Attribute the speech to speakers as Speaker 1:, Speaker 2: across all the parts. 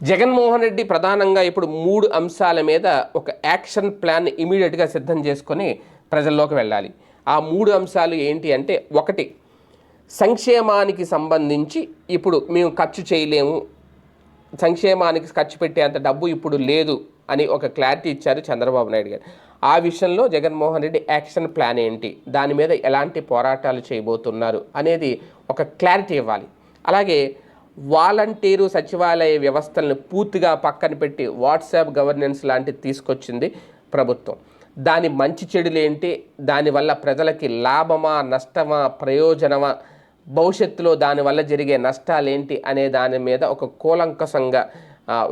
Speaker 1: జగన్మోహన్ రెడ్డి ప్రధానంగా ఇప్పుడు మూడు అంశాల మీద ఒక యాక్షన్ ప్లాన్ ఇమీడియట్గా సిద్ధం చేసుకొని ప్రజల్లోకి వెళ్ళాలి. ఆ మూడు అంశాలు ఏంటి అంటే ఒకటి సంక్షేమానికి సంబంధించి ఇప్పుడు మేము ఖర్చు చేయలేము. సంక్షేమానికి ఖర్చు పెట్టేంత డబ్బు ఇప్పుడు లేదు అని ఒక క్లారిటీ ఇచ్చారు చంద్రబాబు నాయుడు గారు. ఆ విషయంలో జగన్మోహన్ రెడ్డి యాక్షన్ ప్లాన్ ఏంటి? దాని మీద ఎలాంటి పోరాటాలు చేయబోతున్నారు అనేది ఒక క్లారిటీ ఇవ్వాలి. అలాగే వాలంటీరు సచివాలయ వ్యవస్థలను పూర్తిగా పక్కన పెట్టి వాట్సాప్ గవర్నెన్స్ లాంటిది తీసుకొచ్చింది ప్రభుత్వం. దాని మంచి చెడులు ఏంటి? దానివల్ల ప్రజలకి లాభమా నష్టమా ప్రయోజనమా? భవిష్యత్తులో దానివల్ల జరిగే నష్టాలు ఏంటి? అనే దాని మీద ఒక కూలంకసంగా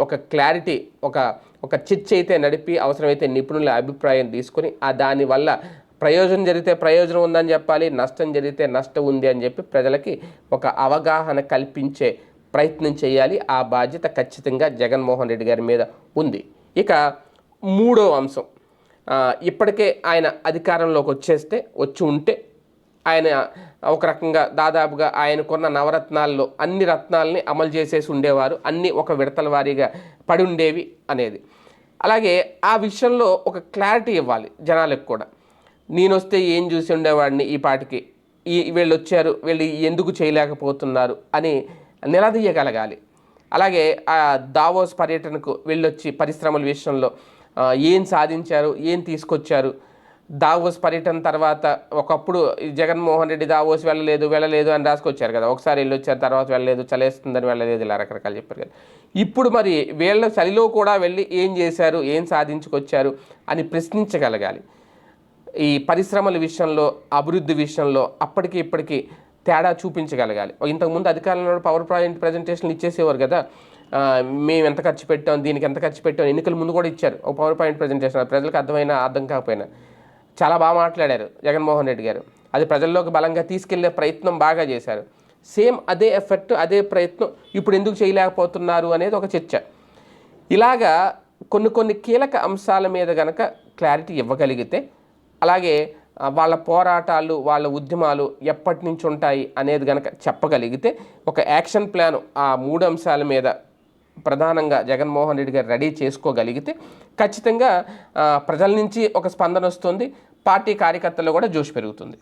Speaker 1: ఒక క్లారిటీ ఒక ఒక చిచ్ అయితే నడిపి అవసరమైతే నిపుణుల అభిప్రాయం తీసుకొని ఆ దానివల్ల ప్రయోజనం జరిగితే ప్రయోజనం ఉందని చెప్పాలి నష్టం జరిగితే నష్టం ఉంది అని చెప్పి ప్రజలకి ఒక అవగాహన కల్పించే ప్రయత్నం చేయాలి. ఆ బాధ్యత ఖచ్చితంగా జగన్మోహన్ రెడ్డి గారి మీద ఉంది. ఇక మూడో అంశం. ఇప్పటికే ఆయన అధికారంలోకి వచ్చేస్తే వచ్చి ఉంటే ఆయన ఒక రకంగా దాదాపుగా ఆయనకున్న నవరత్నాల్లో అన్ని రత్నాలని అమలు చేసేసి ఉండేవారు. అన్ని ఒక విడతల వారీగా పడి ఉండేవి అనేది. అలాగే ఆ విషయంలో ఒక క్లారిటీ ఇవ్వాలి జనాలకు కూడా. నేను వస్తే ఏం చూసి ఉండేవాడిని ఈ పాటికి? ఈ వీళ్ళు వచ్చారు వీళ్ళు ఎందుకు చేయలేకపోతున్నారు? అని నిలదీయగలగాలి. అలాగే ఆ దావోస్ పర్యటనకు వెళ్ళొచ్చి పరిశ్రమల విషయంలో ఏం సాధించారు ఏం తీసుకొచ్చారు? దావోస్ పర్యటన తర్వాత ఒకప్పుడు జగన్మోహన్ రెడ్డి దావోస్ వెళ్ళలేదు వెళ్ళలేదు అని రాసుకొచ్చారు కదా. ఒకసారి వెళ్ళొచ్చారు తర్వాత వెళ్ళలేదు చలేస్తుందని వెళ్ళలేదు ఇలా రకరకాలు చెప్పారు కదా. ఇప్పుడు మరి వీళ్ళ చలిలో కూడా వెళ్ళి ఏం చేశారు ఏం సాధించుకొచ్చారు అని ప్రశ్నించగలగాలి. ఈ పరిశ్రమల విషయంలో అభివృద్ధి విషయంలో అప్పటికి ఇప్పటికీ తేడా చూపించగలగాలి. ఇంతకుముందు అధికారంలో పవర్ పాయింట్ ప్రజెంటేషన్లు ఇచ్చేసేవారు కదా. మేము ఎంత ఖర్చు పెట్టాం దీనికి ఎంత ఖర్చు పెట్టాం ఎన్నికల ముందు కూడా ఇచ్చారు. ఒక పవర్ పాయింట్ ప్రజెంటేషన్ ప్రజలకు అర్థమైనా అర్థం కాకపోయినా. చాలా బాగా మాట్లాడారు జగన్మోహన్ రెడ్డి గారు. అది ప్రజల్లోకి బలంగా తీసుకెళ్ళే ప్రయత్నం బాగా చేశారు. సేమ్ అదే ఎఫెక్ట్ అదే ప్రయత్నం ఇప్పుడు ఎందుకు చేయలేకపోతున్నారు అనేది ఒక చర్చ. ఇలాగా కొన్ని కొన్ని కీలక అంశాల మీద కనుక క్లారిటీ ఇవ్వగలిగితే అలాగే వాళ్ళ పోరాటాలు వాళ్ళ ఉద్యమాలు ఎప్పటి నుంచి ఉంటాయి అనేది కనుక చెప్పగలిగితే ఒక యాక్షన్ ప్లాన్ ఆ మూడు అంశాల మీద ప్రధానంగా జగన్మోహన్ రెడ్డి గారు రెడీ చేసుకోగలిగితే ఖచ్చితంగా ప్రజల నుంచి ఒక స్పందన వస్తుంది పార్టీ కార్యకర్తల్లో కూడా జోష్ పెరుగుతుంది.